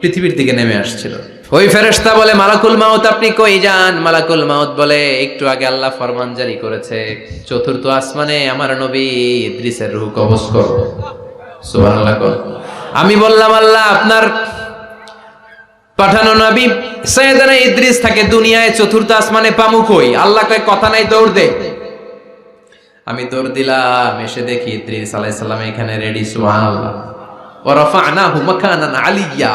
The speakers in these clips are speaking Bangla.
পৃথিবীর দিকে নেমে আসছিল। ওই ফেরেশতা বলে, মালাকুল মাউত, আপনি কই যান? মালাকুল মাউত বলে, একটু আগে আল্লাহ ফরমান জারি করেছে। চতুর্থ আসমানে আমার নবী ইদ্রিসের রূহ কবজ করো সুবহানাল্লাহ আমি বললাম, আল্লাহ, আপনার পাঠানো নবী সৈয়দানা ইদ্রিস থাকে দুনিয়ায় চতুর্থ আসমানে পামু কই? আল্লাহ কয়, কথা নাই, দৌড় দে। আমি দৌড় দিলাম, এসে দেখি ইদ্রিস আলাইহিস সালাম এখানে রেডি সুবহানাল্লাহ। ওয়া রাফা'নাহু মাকানান আলিয়্যা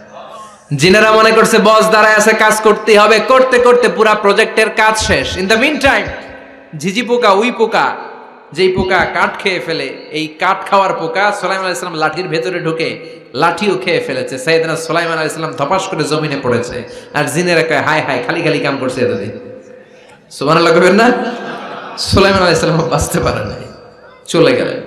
জিনেরা মনে করছে, বস, দাঁড়ায় আছে, কাজ করতে হবে। করতে করতে পুরা প্রজেক্টের কাজ শেষ। ইন দ্য মিন টাইম ঝিঝি পোকা, উই পোকা, যেই পোকা কাঠ খেয়ে ফেলে, এই কাঠ খাওয়ার পোকা সোলাইমান আলাইসালাম লাঠির ভেতরে ঢুকে লাঠিও খেয়ে ফেলেছে। সাইদিনা সোলাইমান আলাইসালাম ধপাস করে জমিনে পড়েছে। আর জিনেরা কয়, হায় হায়, খালি খালি কাম করছে এতদিন। সুবহানাল্লাহ কবেন না? সোলাইমান আলাইসালাম বাঁচতে পারে নাই। চলে গেলেন।